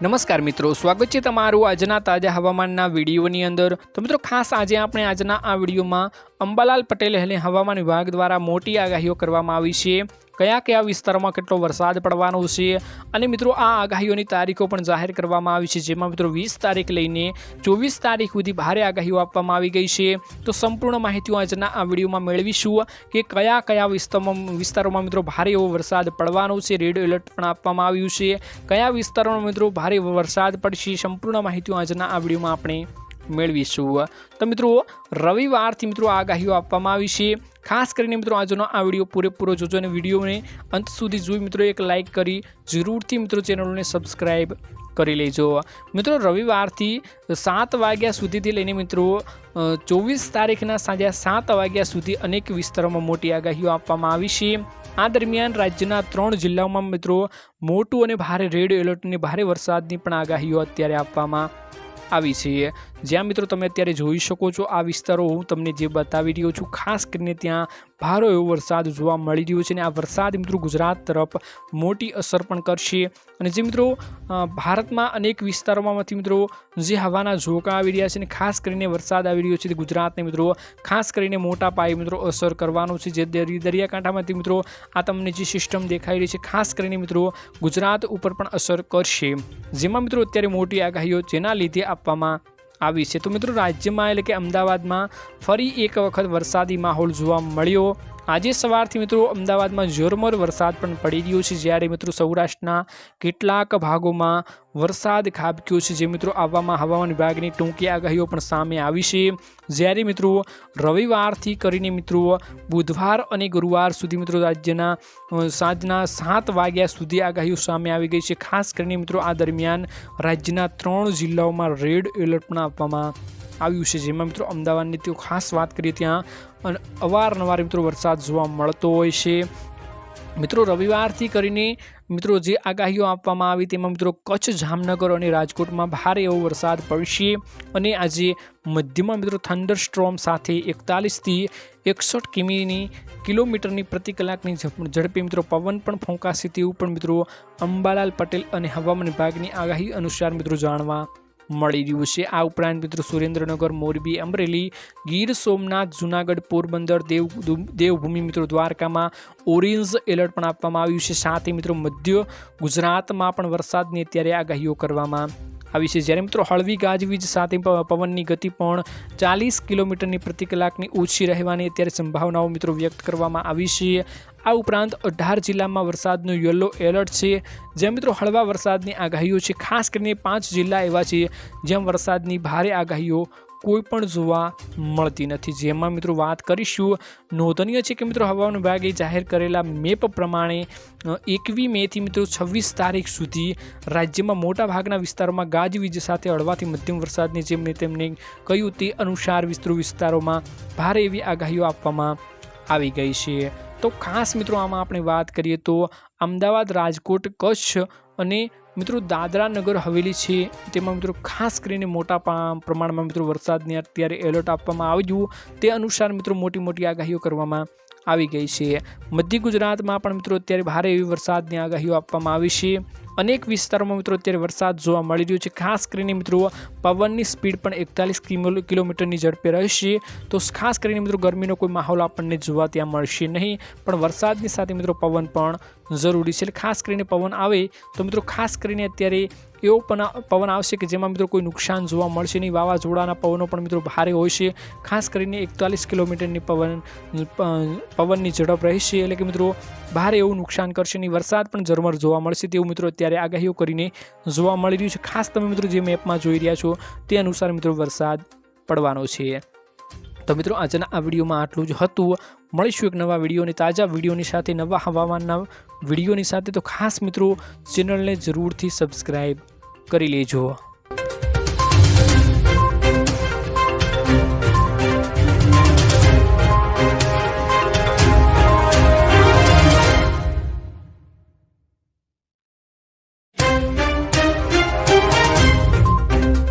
નમસ્કાર મિત્રો, સ્વાગત છે તમારું આજના તાજા હવામાનના વિડીયોની અંદર. તો મિત્રો, ખાસ આજે આપણે આજના આ વિડીયોમાં અંબાલાલ પટેલ હવામાન વિભાગ દ્વારા મોટી આગાહીઓ કરવામાં આવી છે. કયા કયા વિસ્તારોમાં કેટલો વરસાદ પડવાનો છે? અને મિત્રો, આ આગાહીઓની તારીખો પણ જાહેર કરવામાં આવી છે, જેમાં મિત્રો વીસ તારીખ લઈને ચોવીસ તારીખ સુધી ભારે આગાહીઓ આપવામાં આવી ગઈ છે. તો સંપૂર્ણ માહિતીઓ આજના આ વિડીયોમાં મેળવીશું કે કયા કયા વિસ્તારોમાં વિસ્તારોમાં મિત્રો ભારે એવો વરસાદ પડવાનો છે. રેડ એલર્ટ પણ આપવામાં આવ્યું છે. કયા વિસ્તારોમાં મિત્રો ભારે વરસાદ પડશે? સંપૂર્ણ માહિતીઓ આજના આ વિડીયોમાં આપણે મેળવીશું. તો મિત્રો, રવિવારથી મિત્રો આગાહીઓ આપવામાં આવી છે. ખાસ કરીને મિત્રો, આજનો આ વીડિયો પૂરેપૂરો જોજો અને વિડીયોને અંત સુધી જોઈ મિત્રો, એક લાઇક કરી જરૂરથી મિત્રો ચેનલને સબસ્ક્રાઈબ કરી લેજો. મિત્રો, રવિવારથી સાત વાગ્યા સુધીથી લઈને મિત્રો ચોવીસ તારીખના સાંજે સાત વાગ્યા સુધી અનેક વિસ્તારોમાં મોટી આગાહીઓ આપવામાં આવી છે. આ દરમિયાન રાજ્યના ત્રણ જિલ્લાઓમાં મિત્રો, મોટું અને ભારે રેડ એલર્ટ અને ભારે વરસાદની પણ આગાહીઓ અત્યારે આપવામાં આવી છે. જ્યાં મિત્રો તમે અત્યારે જોઈ શકો છો આ વિસ્તારો હું તમને જે બતાવી રહ્યો છું, ખાસ કરીને ત્યાં ભારો એવો વરસાદ જોવા મળી રહ્યો છે અને આ વરસાદ મિત્રો ગુજરાત તરફ મોટી અસર પણ કરશે. અને જે મિત્રો ભારતમાં અનેક વિસ્તારોમાંથી મિત્રો જે હવાના ઝોકા આવી રહ્યા છે અને ખાસ કરીને વરસાદ આવી રહ્યો છે તે ગુજરાતને મિત્રો ખાસ કરીને મોટા પાયે મિત્રો અસર કરવાનો છે. જે દરિ- દરિયાકાંઠામાંથી મિત્રો આ તમને જે સિસ્ટમ દેખાઈ રહી છે, ખાસ કરીને મિત્રો ગુજરાત ઉપર પણ અસર કરશે. જેમાં મિત્રો અત્યારે મોટી આગાહીઓ જેના લીધે આપવામાં આવી છે. તો મિત્રો, રાજ્યમાં એટલે કે અમદાવાદમાં ફરી એક વખત વરસાદી માહોલ જોવા મળ્યો. આજે સવારથી મિત્રો અમદાવાદમાં ઝરમર વરસાદ પણ પડી રહ્યો છે. જ્યારે મિત્રો સૌરાષ્ટ્રના કેટલાક ભાગોમાં વરસાદ ખાબક્યો છે જે મિત્રો આવવામાં હવામાન વિભાગની ટૂંકી આગાહીઓ પણ સામે આવી છે. જ્યારે મિત્રો રવિવારથી કરીને મિત્રો બુધવાર અને ગુરુવાર સુધી મિત્રો રાજ્યના સાંજના સાત વાગ્યા સુધી આગાહીઓ સામે આવી ગઈ છે. ખાસ કરીને મિત્રો આ દરમિયાન રાજ્યના ત્રણ જિલ્લાઓમાં રેડ એલર્ટ પણ આપવામાં આવ્યું છે. જેમાં મિત્રો અમદાવાદની તેઓ ખાસ વાત કરીએ ત્યાં અવારનવાર મિત્રો વરસાદ જોવા મળતો હોય છે. મિત્રો રવિવારથી કરીને મિત્રો જે આગાહીઓ આપવામાં આવી તેમાં મિત્રો કચ્છ, જામનગર અને રાજકોટમાં ભારે એવો વરસાદ પડશે અને આજે મધ્યમાં મિત્રો થંડર સ્ટ્રોમ સાથે એકતાલીસથી એકસઠ કિમીની કિલોમીટરની પ્રતિ કલાકની ઝડપે મિત્રો પવન પણ ફૂંકાશે તેવું પણ મિત્રો અંબાલાલ પટેલ અને હવામાન વિભાગની આગાહી અનુસાર મિત્રો જાણવા મળી રહ્યું છે. આ ઉપરાંત મિત્રો સુરેન્દ્રનગર, મોરબી, અમરેલી, ગીર સોમનાથ, જુનાગઢ, પોરબંદર, દેવ, દેવભૂમિ મિત્રો દ્વારકામાં ઓરેન્જ એલર્ટ પણ આપવામાં આવ્યું છે. સાથે મિત્રો મધ્ય ગુજરાતમાં પણ વરસાદની અત્યારે આગાહીઓ કરવામાં આવી છે. જ્યારે મિત્રો હળવી ગાજવીજ સાથે પવનની ગતિ પણ ચાલીસ કિલોમીટરની પ્રતિ કલાકની ઓછી રહેવાની અત્યારે સંભાવનાઓ મિત્રો વ્યક્ત કરવામાં આવી છે. આ ઉપરાંત અઢાર જિલ્લામાં વરસાદનું યલો એલર્ટ છે. જ્યાં મિત્રો હળવા વરસાદની આગાહીઓ છે, ખાસ કરીને પાંચ જિલ્લા એવા છે જ્યાં વરસાદની ભારે આગાહીઓ કોઈ પણ જોવા મળતી નથી. જેમાં મિત્રો વાત કરીશું, નોંધનીય છે કે મિત્રો હવામાન વિભાગે જાહેર કરેલા મેપ પ્રમાણે એકવી મેથી મિત્રો છવ્વીસ તારીખ સુધી રાજ્યમાં મોટા ભાગના વિસ્તારોમાં ગાજવીજ સાથે હળવાથી મધ્યમ વરસાદની જેમ તેમને કહ્યું તે અનુસાર વિસ્તૃત વિસ્તારોમાં ભારે એવી આગાહીઓ આપવામાં આવી ગઈ છે. તો ખાસ મિત્રો આમાં આપણે વાત કરીએ તો અમદાવાદ રાજકોટ, કચ્છ અને મિત્રો દાદરા નગર હવેલી છે. તેમાં મિત્રો ખાસ કરીને મોટા પ્રમાણમાં મિત્રો વરસાદની અત્યારે એલર્ટ આપવામાં આવ્યું તે અનુસાર મિત્રો મોટી મોટી આગાહીઓ કરવામાં આવી ગઈ છે. મધ્ય ગુજરાતમાં પણ મિત્રો અત્યારે ભારે એવી વરસાદની આગાહીઓ આપવામાં આવી છે. અનેક વિસ્તારોમાં મિત્રો અત્યારે વરસાદ જોવા મળી રહ્યો છે. ખાસ કરીને મિત્રો પવનની સ્પીડ પણ એકતાલીસ કિલોમીટરની ઝડપે રહેશે. તો ખાસ કરીને મિત્રો ગરમીનો કોઈ માહોલ આપણને જોવા ત્યાં મળશે નહીં. પણ વરસાદની સાથે મિત્રો પવન પણ જરૂરી છે. એટલે ખાસ કરીને પવન આવે તો મિત્રો ખાસ કરીને અત્યારે એવો પણ પવન આવશે કે જેમાં મિત્રો કોઈ નુકસાન જોવા મળશે નહીં. વાવાઝોડાના પવનો પણ મિત્રો ભારે હોય છે. ખાસ કરીને એકતાલીસ કિલોમીટરની પવન, પવનની ઝડપ રહેશે એટલે કે મિત્રો ભારે એવું નુકસાન કરશે નહીં. વરસાદ પણ ઝરમર જોવા મળશે તેવું મિત્રો અત્યારે આગાહીઓ કરીને જોવા મળી રહ્યું છે. ખાસ તમે મિત્રો જે મેપમાં જોઈ રહ્યા છો તે અનુસાર મિત્રો વરસાદ પડવાનો છે. તો મિત્રો, આજના આ વિડીયોમાં આટલું જ હતું. મળીશું એક નવા વિડીયોની તાજા વિડીયોની સાથે, નવા હવામાનના વિડીયોની સાથે. તો ખાસ મિત્રો, ચેનલને જરૂરથી સબસ્ક્રાઈબ કરી લેજો.